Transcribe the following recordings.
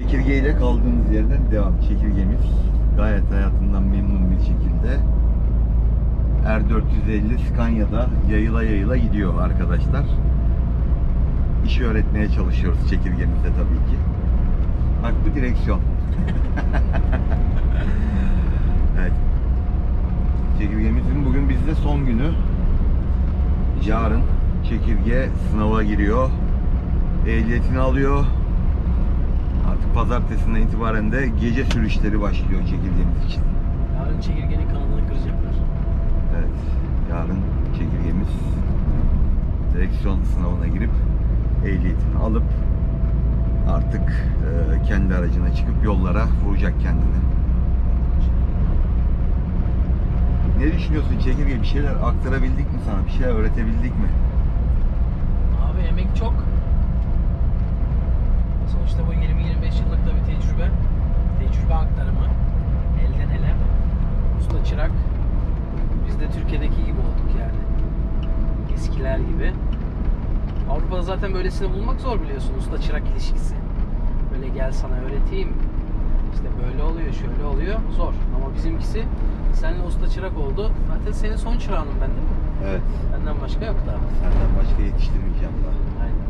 Çekirge ile kaldığımız yerden devam. Çekirgemiz gayet hayatından memnun bir şekilde R450 Scania'da yayıla yayıla gidiyor arkadaşlar. İşi öğretmeye çalışıyoruz çekirgemizde tabii ki. Bak bu direksiyon. evet. Çekirgemizin bugün bizde son günü. Yarın çekirge sınava giriyor. Ehliyetini alıyor. Pazartesinden itibaren de gece sürüşleri başlıyor çekirgemiz için. Yarın çekirgenin kanadını kıracaklar. Evet. Yarın çekirgemiz direksiyon sınavına girip ehliyetini alıp artık e, kendi aracına çıkıp yollara vuracak kendini. Ne düşünüyorsun çekirge? Bir şeyler aktarabildik mi sana? Bir şeyler öğretebildik mi? Abi emek çok. Sonuçta bu 20-25 yıllık da bir tecrübe. Tecrübe aktarımı. Elden ele. Usta çırak. Biz de Türkiye'deki gibi olduk yani. Eskiler gibi. Avrupa'da zaten böylesini bulmak zor biliyorsun usta çırak ilişkisi. Böyle gel sana öğreteyim. İşte böyle oluyor, şöyle oluyor. Zor. Ama bizimkisi seninle usta çırak oldu. Zaten senin son çırağınım ben değil mi? Evet. Benden başka yok daha. Senden başka yetiştirmeyeceğim daha. Aynen.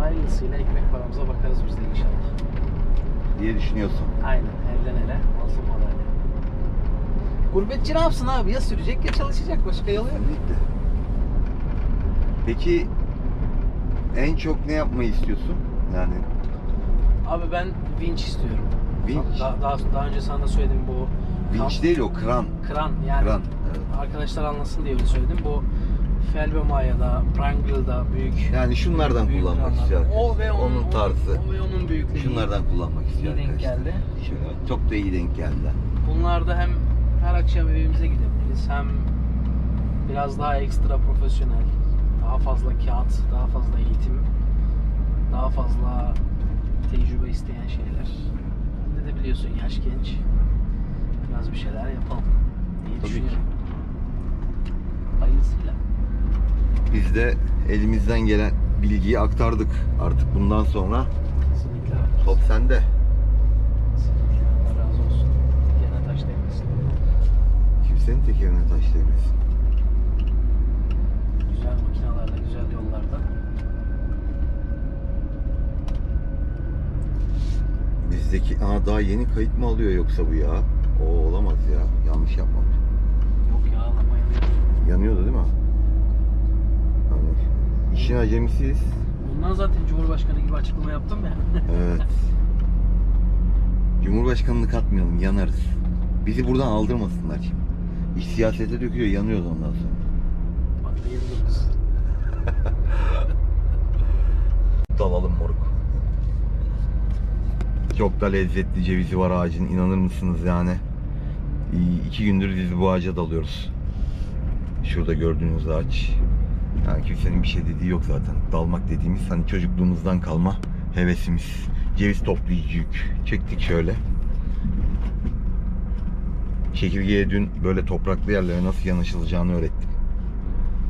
Hayırlısıyla ekmek paramıza bakarız biz de inşallah. Diye düşünüyorsun. Aynen. Elden ele. Alsın madalya. Gurbetçi ne yapsın abi? Ya sürecek ya çalışacak. Başka yolu yok. Kesinlikle. Peki en çok ne yapmayı istiyorsun? Yani Abi ben vinç istiyorum. Vinç? Daha, daha, daha önce sana da söyledim bu vinç kamp- değil o kran. kran yani Kran, evet. arkadaşlar anlasın diye öyle söyledim. Bu Felbemaya'da, Pringle'da büyük Yani şunlardan büyük kullanmak istiyor arkadaşlar. O ve onun, onun tarzı. O ve onun büyüklüğü. Şunlardan kullanmak istiyor iyi denk arkadaşlar. geldi. Şöyle, çok da iyi denk geldi. Bunlarda hem her akşam evimize gidebiliriz hem biraz daha ekstra profesyonel, daha fazla kağıt, daha fazla eğitim, daha fazla tecrübe isteyen şeyler. Ne de biliyorsun yaş genç. Biraz bir şeyler yapalım diye Tabii ki. düşünüyorum. Hayırlısıyla. Biz de elimizden gelen bilgiyi aktardık. Artık bundan sonra top sende. Kimsenin tekerine taş değmesin. Güzel makinalarla, güzel yollarda. Bizdeki Aa, daha yeni kayıt mı alıyor yoksa bu ya? O olamaz ya. Yanlış yapmamış. Yok ya alamayı Yanıyordu değil mi? İşin acemisiyiz. Bundan zaten Cumhurbaşkanı gibi açıklama yaptım ya. Evet. Cumhurbaşkanlığı katmayalım, yanarız. Bizi buradan aldırmasınlar şimdi. İş siyasete döküyor, yanıyoruz ondan sonra. Bak da 29. Dalalım moruk. Çok da lezzetli cevizi var ağacın, inanır mısınız yani? İyi, iki gündür biz bu ağaca dalıyoruz. Şurada gördüğünüz ağaç. Yani kimsenin bir şey dediği yok zaten. Dalmak dediğimiz hani çocukluğumuzdan kalma hevesimiz. Ceviz toplayıcıyık. Çektik şöyle. Çekirgeye dün böyle topraklı yerlere nasıl yanaşılacağını öğrettim.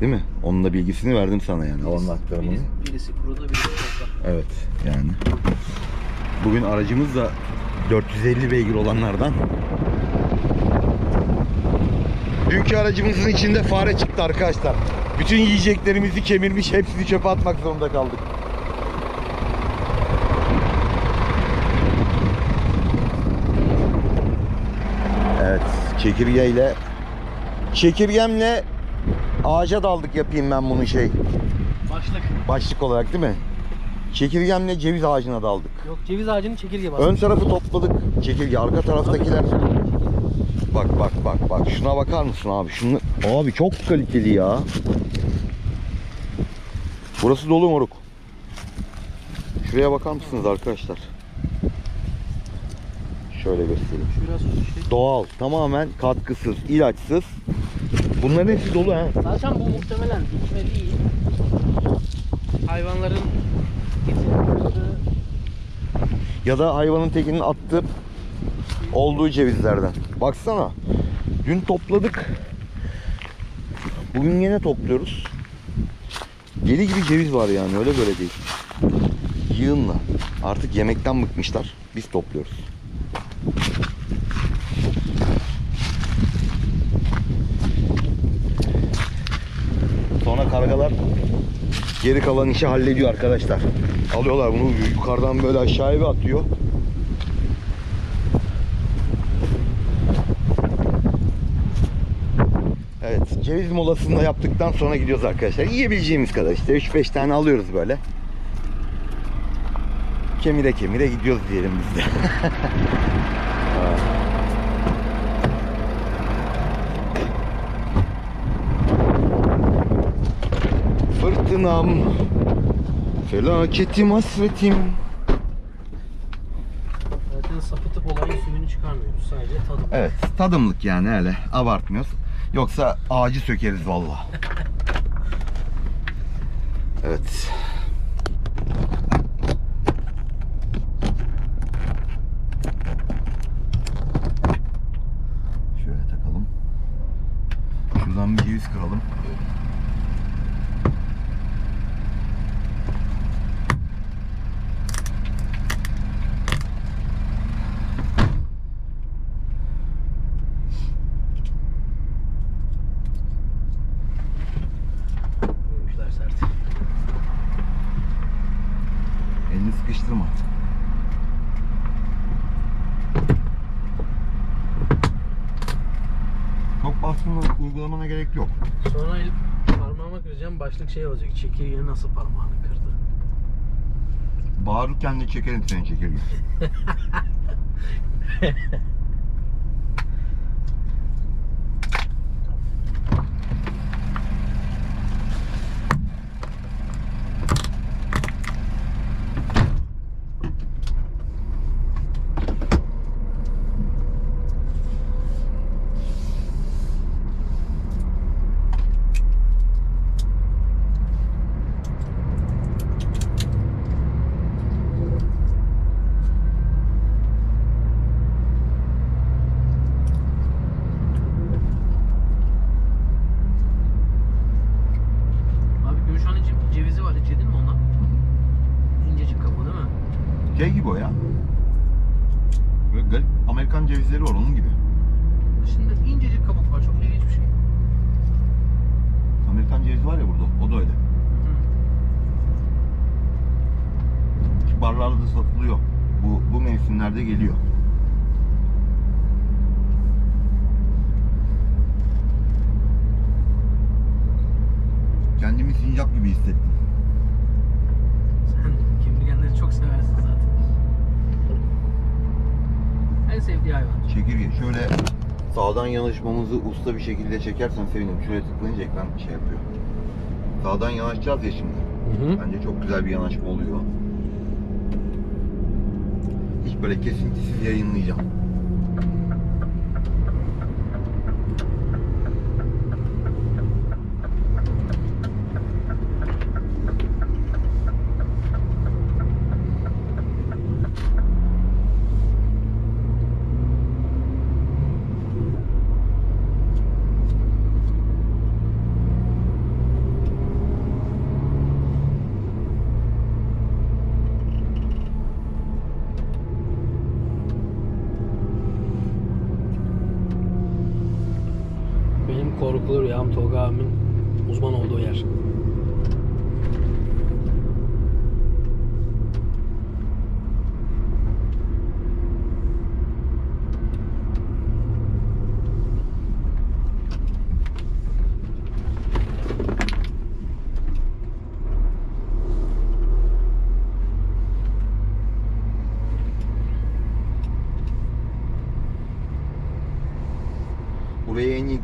Değil mi? Onun da bilgisini verdim sana yani. Onun aktarımını. Birisi, birisi kuruda birisi toprak. Evet yani. Bugün aracımız da 450 beygir olanlardan. Dünkü aracımızın içinde fare çıktı arkadaşlar. Bütün yiyeceklerimizi kemirmiş, hepsini çöpe atmak zorunda kaldık. Evet, çekirgeyle çekirgemle ağaca daldık yapayım ben bunu şey Başlık. başlık olarak değil mi? Çekirgemle ceviz ağacına daldık. Yok ceviz ağacının çekirge bastı. Ön tarafı topladık çekirge. Arka taraftakiler bak bak bak bak şuna bakar mısın abi? Şunu abi çok kaliteli ya. Burası dolu moruk. Şuraya bakar mısınız arkadaşlar? Şöyle göstereyim. Şey. Doğal, tamamen katkısız, ilaçsız. Bunların hepsi dolu ha. Zaten bu muhtemelen dikme değil. Hayvanların getirdiği Ya da hayvanın tekinin attığı olduğu cevizlerden. Baksana. Dün topladık. Bugün yine topluyoruz. Deli gibi ceviz var yani öyle böyle değil. Yığınla. Artık yemekten bıkmışlar. Biz topluyoruz. Sonra kargalar geri kalan işi hallediyor arkadaşlar. Alıyorlar bunu yukarıdan böyle aşağıya bir atıyor. Evet, ceviz molasını da yaptıktan sonra gidiyoruz arkadaşlar. Yiyebileceğimiz kadar işte 3-5 tane alıyoruz böyle. Kemire kemire gidiyoruz diyelim biz de. Fırtınam, felaketim, hasretim. Zaten sapıtıp olayın suyunu çıkarmıyoruz. Sadece tadım. Evet, tadımlık yani öyle abartmıyoruz. Yoksa ağacı sökeriz valla. Evet. Şöyle takalım. Şuradan bir ceviz kıralım. Baskın uygulamana gerek yok. Sonra parmağıma kıracağım. Başlık şey olacak. Çekirge nasıl parmağını kırdı? Bağırırken de çekerim seni çekirge. Abi Gümüşhane cev- cevizi var. Hiç yedin mi ondan? İncecik kabuğu değil mi? Şey gibi o ya. Böyle garip Amerikan cevizleri var onun gibi. Dışında incecik kabuk var. Çok ilginç bir şey. Amerikan cevizi var ya burada. O da öyle. Hı. Barlarda da satılıyor. Bu, bu mevsimlerde geliyor. Kendimi sincap gibi hissettim. Sen kemirgenleri çok seversin zaten. En sevdiği hayvan. Çekirge. Şöyle sağdan yanaşmamızı usta bir şekilde çekersen sevinirim. Şöyle tıklayınca ekran şey yapıyor. Sağdan yanaşacağız ya şimdi. Hı Bence çok güzel bir yanaşma oluyor. Hiç böyle kesintisiz yayınlayacağım.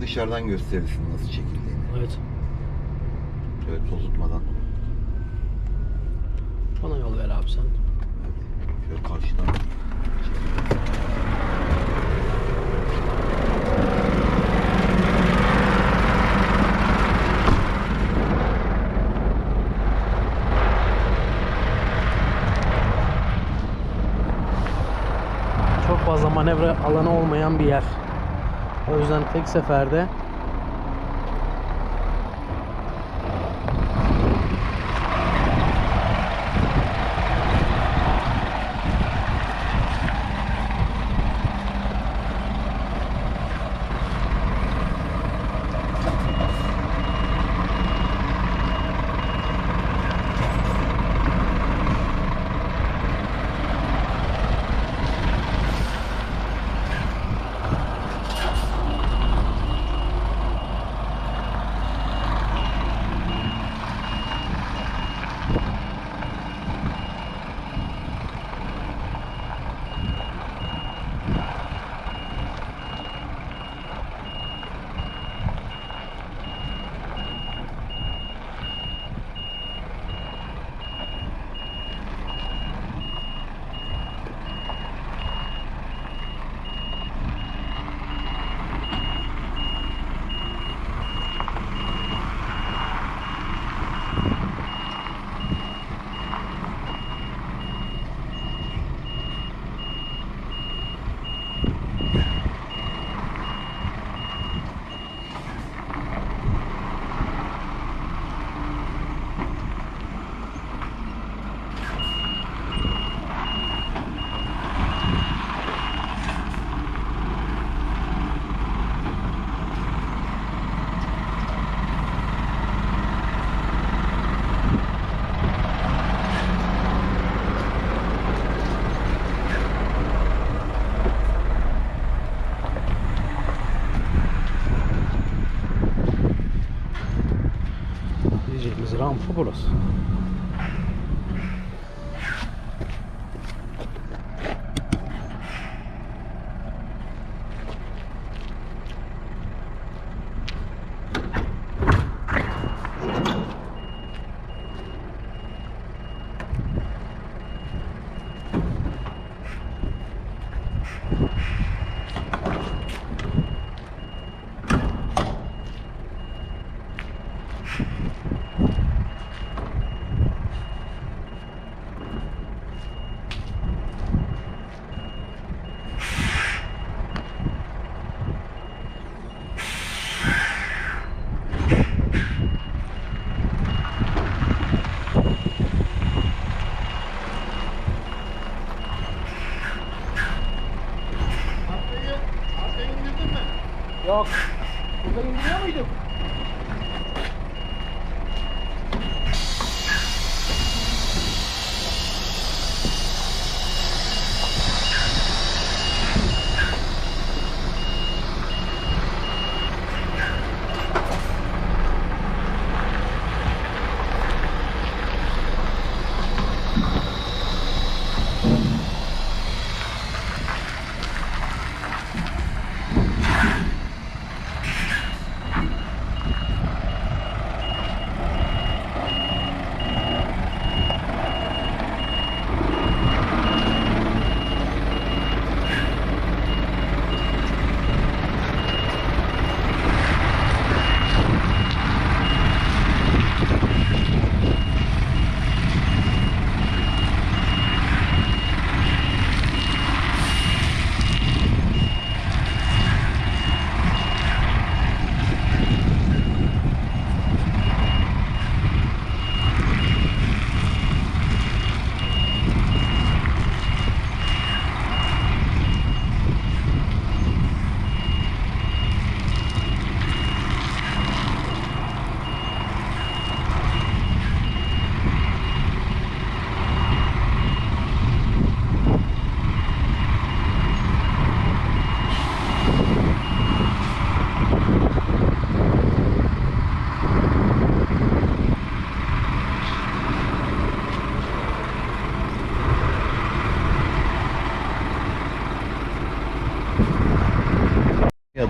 Dışarıdan gösterirsin nasıl çekildiğini. Evet. Şöyle tozutmadan. Bana yol ver abi sen. Hadi. Şöyle karşıdan. Çok fazla manevra alanı olmayan bir yer. O yüzden tek seferde 가지랑 푸브러스 Yok. Burada indiriyor muyduk?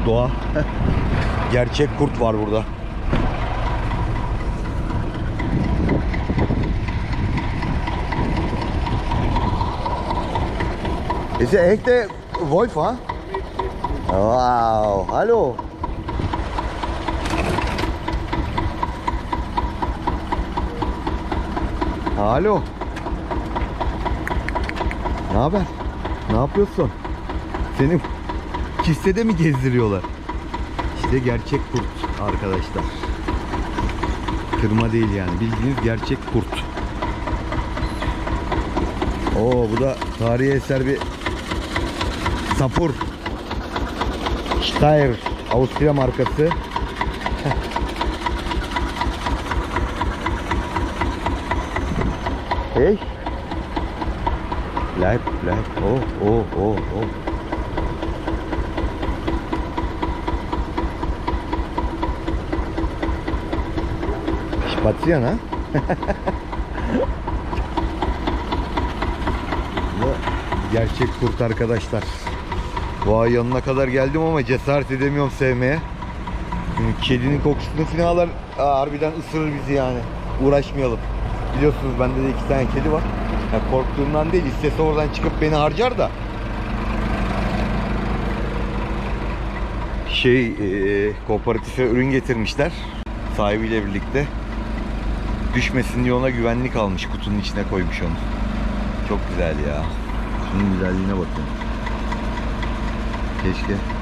Doğa. Gerçek kurt var burada. Ist der Wolf, wa? Wow, hallo. Alo. Ne haber? Ne yapıyorsun? Senin kistede mi gezdiriyorlar? İşte gerçek kurt arkadaşlar. Kırma değil yani. Bildiğiniz gerçek kurt. Oo bu da tarihi eser bir sapur. Steyr Avusturya markası. hey. Bleib, bleib. Oh, oh, oh, oh. Spazieren, ha? Gerçek kurt arkadaşlar. Vay yanına kadar geldim ama cesaret edemiyorum sevmeye. Kedinin kokusunu falan alır. Aa, harbiden ısırır bizi yani. Uğraşmayalım. Biliyorsunuz bende de iki tane kedi var. Ya korktuğumdan değil. istese oradan çıkıp beni harcar da. Şey, e, kooperatife ürün getirmişler. Sahibiyle birlikte düşmesin diye ona güvenlik almış kutunun içine koymuş onu. Çok güzel ya. Şunun güzelliğine bakın. Keşke